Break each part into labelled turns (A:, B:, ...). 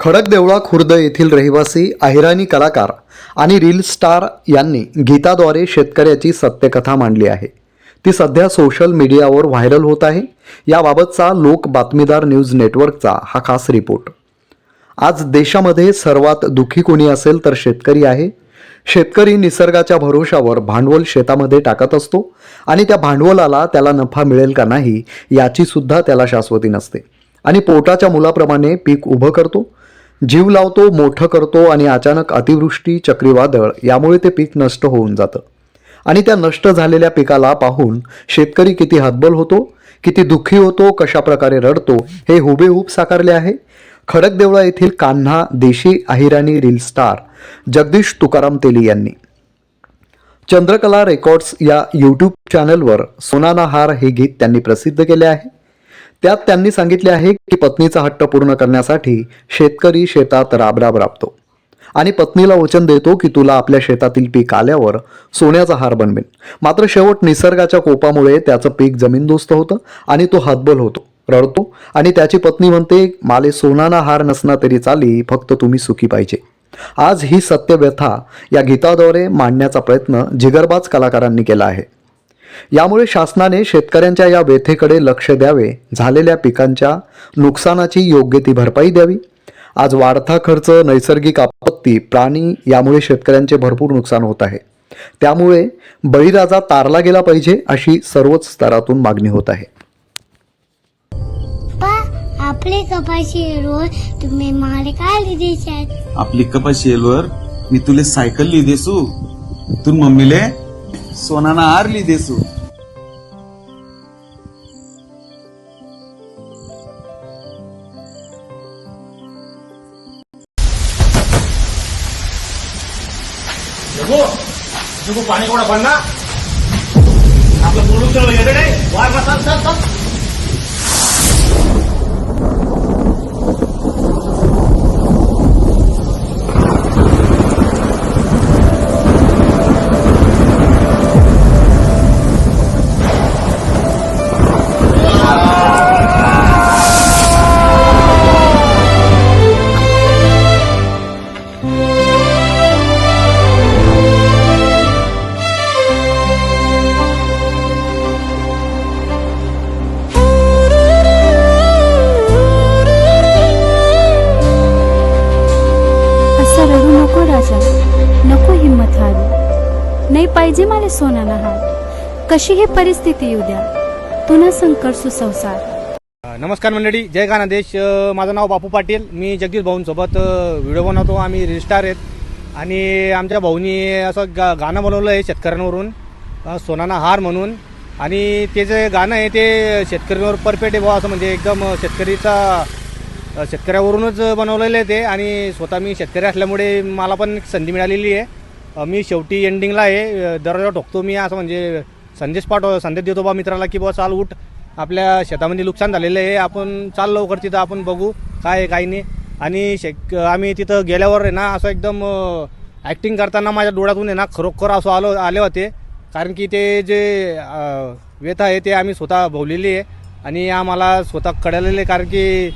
A: खडकदेवळा खुर्द येथील रहिवासी अहिराणी कलाकार आणि रील स्टार यांनी गीताद्वारे शेतकऱ्याची सत्यकथा मांडली आहे. ती सध्या सोशल मीडियावर व्हायरल होत आहे. याबाबतचा लोक बातमीदार न्यूज नेटवर्कचा हा खास रिपोर्ट. आज देशामध्ये सर्वात दुःखी कोणी असेल तर शेतकरी आहे. शेतकरी निसर्गाच्या भरोशावर भांडवल शेतामध्ये टाकत असतो आणि त्या भांडवलाला त्याला नफा मिळेल का नाही याची सुद्धा त्याला शाश्वती नसते. आणि पोटाच्या मुलाप्रमाणे पीक उभं करतो जीव लावतो मोठं करतो आणि अचानक अतिवृष्टी चक्रीवादळ यामुळे ते पीक नष्ट होऊन जातं. आणि त्या नष्ट झालेल्या पिकाला पाहून शेतकरी किती हतबल होतो किती दुःखी होतो कशा प्रकारे रडतो हे हुबेहूब साकारले आहे. खडकदेवळा येथील कान्हा देशी अहिराणी रील स्टार जगदीश तुकाराम तेली यांनी. चंद्रकला रेकॉर्ड्स या यूट्यूब चॅनलवर सोनाना हार हे गीत त्यांनी प्रसिद्ध केले आहे. त्यात त्यांनी सांगितले आहे की पत्नीचा हट्ट पूर्ण करण्यासाठी शेतकरी शेतात राबराब राबतो. आणि पत्नीला वचन देतो की तुला आपल्या शेतातील पीक आल्यावर सोन्याचा हार बनवेन. मात्र शेवट निसर्गाच्या कोपामुळे त्याचं पीक जमीनदोस्त होतं आणि तो हतबल होतो रडतो. आणि त्याची पत्नी म्हणते माले सोनाना हार नसना तरी चाली फक्त तुम्ही सुखी पाहिजे. आज ही सत्य व्यथा या गीताद्वारे मांडण्याचा प्रयत्न जिगरबाज कलाकारांनी केला आहे. यामुळे शासनाने शेतकऱ्यांच्या या व्यथेकडे लक्ष द्यावे झालेल्या पिकांच्या नुकसानाची योग्य ती भरपाई द्यावी. आज वाढता खर्च नैसर्गिक आपत्ती प्राणी यामुळे शेतकऱ्यांचे भरपूर नुकसान होत आहे. त्यामुळे बळीराजा तारला गेला पाहिजे अशी सर्वच स्तरातून मागणी होत आहे.
B: आपले कपाशी रोज तुम्ही मला काय लिहिशात
C: आपली कपाशी येलवर मी तुले सायकल ली देसू तू मम्मीले सोनाना हार ली देसू
D: जगो जगो पाणी कोणा पडना आपलं बोलून तर येते
E: पाहिजे मला सोनाला हार कशी ही परिस्थिती येऊ द्या. तुना संकट सुसंसार.
F: नमस्कार मंडळी जय गानादेश माझं नाव बापू पाटील. मी जगदीश भाऊंसोबत व्हिडिओ बनवतो. आम्ही रिस्टार आहेत. आणि आमच्या भाऊनी असं गा गाणं बनवलं आहे शेतकऱ्यांवरून. सोनाना हार म्हणून. आणि ते जे गाणं आहे ते शेतकऱ्यांवर परफेक्ट आहे भाऊ असं म्हणजे एकदम शेतकरीचा शेतकऱ्यावरूनच बनवलेलं आहे ते. आणि स्वतः मी शेतकरी असल्यामुळे मला पण एक संधी मिळालेली आहे. मी शेवटी एंडिंगला आहे. दररोज दरवाजा ठोकतो मी असं म्हणजे संदेश पाठव संदेश देतो बा मित्राला की बस चाल उठ. आपल्या शेतामध्ये नुकसान झालेलं आहे. आपण चाल लवकर तिथं आपण बघू काय आहे काय नाही. आणि शेक आम्ही तिथं गेल्यावर आहे ना असं एकदम ॲक्टिंग करताना माझ्या डोळ्यातून आहे ना खरोखर असं आलो आले होते. कारण की ते जे व्यथा आहे ते आम्ही स्वतः भोवलेली आहे. आणि आम्हाला स्वतः कळलेले आहे. कारण की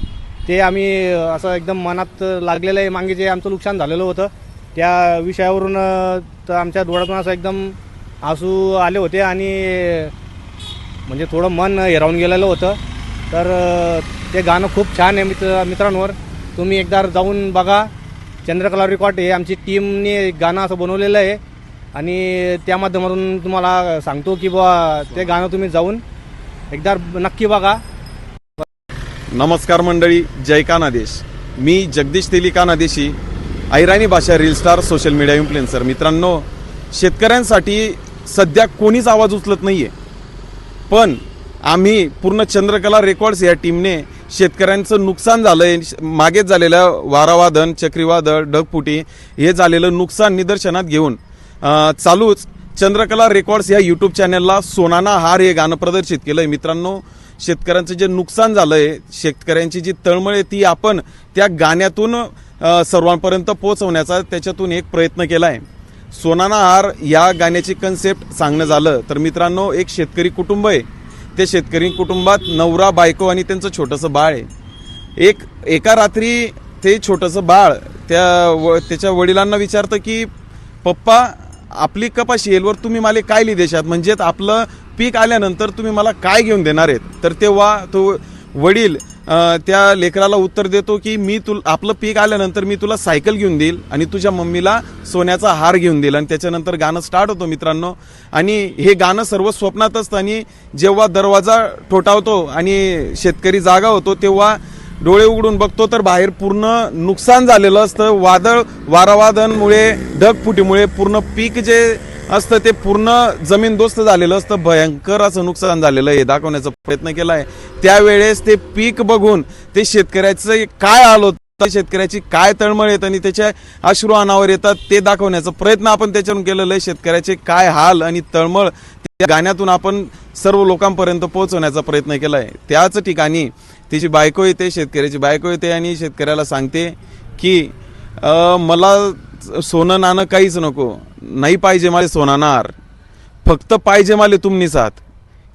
F: ते आम्ही असं एकदम मनात लागलेलं आहे. मागे जे आमचं नुकसान झालेलं होतं त्या विषयावरून तर आमच्या डोळ्यातून असं एकदम आसू आले होते आणि म्हणजे थोडं मन हेरावून गेलेलं होतं. तर ते गाणं खूप छान आहे मित्र मित्रांवर. तुम्ही एकदा जाऊन बघा. चंद्रकला रेकॉर्ड हे आमची टीमने एक गाणं असं बनवलेलं आहे. आणि त्या माध्यमातून तुम्हाला सांगतो की बुवा ते गाणं तुम्ही जाऊन एकदा नक्की बघा.
C: नमस्कार मंडळी जय कानादेश. मी जगदीश तेलिकानादेशी ऐराणी भाषा reel star social media influencer मित्रांनो शेतकऱ्यांसाठी सध्या कोणीच आवाज उचलत नाही आहे पण आम्ही पूर्ण चंद्रकला रेकॉर्ड्स या टीमने शेतकऱ्यांचं नुकसान झालं आहे मागेच झालेलं वारावादन चक्रीवादळ ढगफुटी हे झालेलं नुकसान निदर्शनात घेऊन चालूच चंद्रकला रेकॉर्ड्स या यूट्यूब चॅनलला सोनाना हार हे गाणं प्रदर्शित केलं आहे मित्रांनो शेतकऱ्यांचं जे नुकसान झालं आहे शेतकऱ्यांची जी तळमळ आहे ती आपण त्या गाण्यातून सर्वांपर्यंत पोचवण्याचा त्याच्यातून एक प्रयत्न केला आहे सोनाना हार या गाण्याची कन्सेप्ट सांगणं झालं तर मित्रांनो एक शेतकरी कुटुंब आहे. ते शेतकरी कुटुंबात नवरा बायको आणि त्यांचं छोटंसं बाळ आहे. एक एका रात्री ते छोटंसं बाळ त्या व त्याच्या वडिलांना विचारतं की पप्पा आपली कपाशी येलवर तुम्ही मला काय लिहि देशात म्हणजेच आपलं पीक आल्यानंतर तुम्ही मला काय घेऊन देणार आहेत? तर तेव्हा तो वडील त्या लेकराला उत्तर देतो की मी तुला आपलं पीक आल्यानंतर मी तुला सायकल घेऊन देईल आणि तुझ्या मम्मीला सोन्याचा हार घेऊन देईल आणि त्याच्यानंतर गाणं स्टार्ट होतो मित्रांनो. आणि हे गाणं सर्व स्वप्नात असतं आणि जेव्हा दरवाजा ठोठावतो आणि शेतकरी जागा होतो तेव्हा डोळे उघडून बघतो तर बाहेर पूर्ण नुकसान झालेलं असतं. वादळ वारावादनमुळे ढगफुटीमुळे पूर्ण पीक जे असतं ते पूर्ण जमीनदोस्त झालेलं असतं भयंकर असं नुकसान झालेलं आहे हे दाखवण्याचा प्रयत्न केला आहे त्यावेळेस ते पीक बघून ते शेतकऱ्याचं काय हाल होतं शेतकऱ्याची काय तळमळ येत आणि त्याच्या अश्रू अनावर येतात ते दाखवण्याचा प्रयत्न आपण त्याच्यातून केलेला आहे. शेतकऱ्याचे काय हाल आणि तळमळ त्या गाण्यातून आपण सर्व लोकांपर्यंत पोहोचवण्याचा प्रयत्न केला आहे त्याच ठिकाणी तिची बायको येते शेतकऱ्याची बायको येते आणि शेतकऱ्याला सांगते की मला सोनं नाणं काहीच नको. नाही पाहिजे मला सोनानार फक्त पाहिजे मला तुमनी साथ.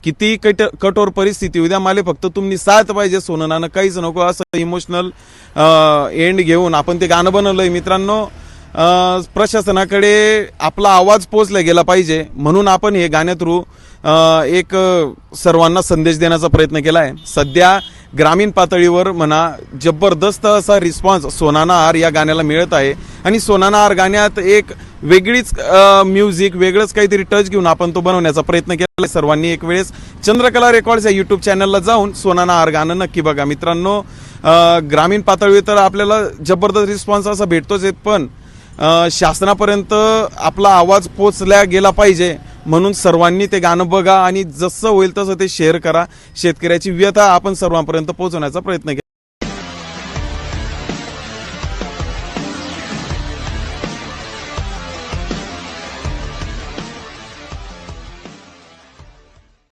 C: किती कट कठोर परिस्थिती उद्या मला फक्त तुमनी साथ पाहिजे सोनं नाणं काहीच नको. असं इमोशनल एंड घेऊन आपण ते गाणं बनवलंय मित्रांनो. प्रशासनाकडे आपला आवाज पोचला गेला पाहिजे. म्हणून आपण हे गाण्या थ्रू एक सर्वांना संदेश देण्याचा प्रयत्न केला आहे सध्या ग्रामीण पातळीवर म्हणा जबरदस्त असा रिस्पॉन्स सोनाना आर या गाण्याला मिळत आहे. आणि सोनाना आर गाण्यात एक वेगळीच म्युझिक वेगळंच काहीतरी टच घेऊन आपण तो बनवण्याचा प्रयत्न केला सर्वांनी एक वेळेस चंद्रकला रेकॉर्ड्स या युट्यूब चॅनलला जाऊन सोनाना आर गाणं नक्की बघा. मित्रांनो ग्रामीण पातळीवर तर आपल्याला जबरदस्त रिस्पॉन्स असा भेटतोच आहे पण शासनापर्यंत आपला आवाज पोचल्या गेला पाहिजे. म्हणून सर्वांनी ते गाणं बघा आणि जसं होईल तसं ते शेअर करा. शेतकऱ्याची व्यथा आपण सर्वांपर्यंत पोहोचवण्याचा प्रयत्न केला.